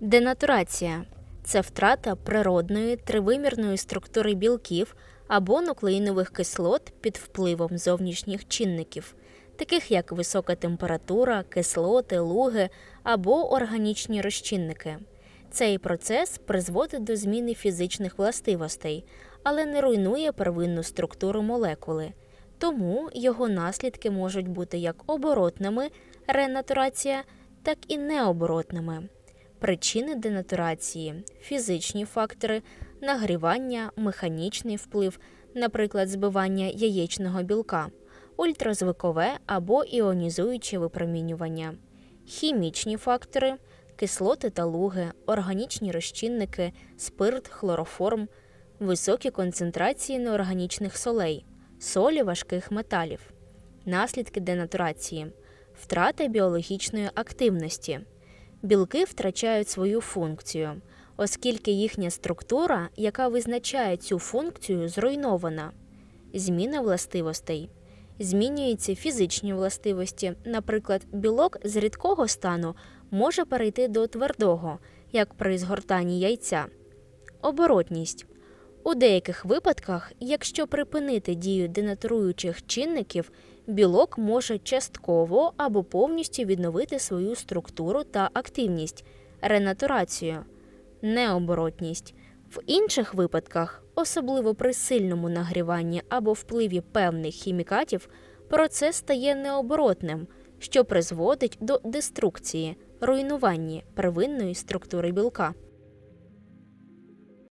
Денатурація це втрата природної тривимірної структури білків або нуклеїнових кислот під впливом зовнішніх чинників, таких як висока температура, кислоти, луги або органічні розчинники. Цей процес призводить до зміни фізичних властивостей, але не руйнує первинну структуру молекули. Тому його наслідки можуть бути як оборотними ренатурація, так і необоротними. Причини денатурації фізичні фактори, нагрівання, механічний вплив, наприклад, збивання яєчного білка, ультразвукове або іонізуюче випромінювання, хімічні фактори, кислоти та луги, органічні розчинники, спирт, хлороформ, високі концентрації неорганічних солей, солі важких металів, наслідки денатурації, втрата біологічної активності. Білки втрачають свою функцію, оскільки їхня структура, яка визначає цю функцію, зруйнована. Зміна властивостей. Змінюються фізичні властивості. Наприклад, білок з рідкого стану може перейти до твердого, як при згортанні яйця. Оборотність. У деяких випадках, якщо припинити дію денатуруючих чинників, білок може частково або повністю відновити свою структуру та активність ренатурацію, необоротність. В інших випадках, особливо при сильному нагріванні або впливі певних хімікатів, процес стає необоротним, що призводить до деструкції, руйнування первинної структури білка.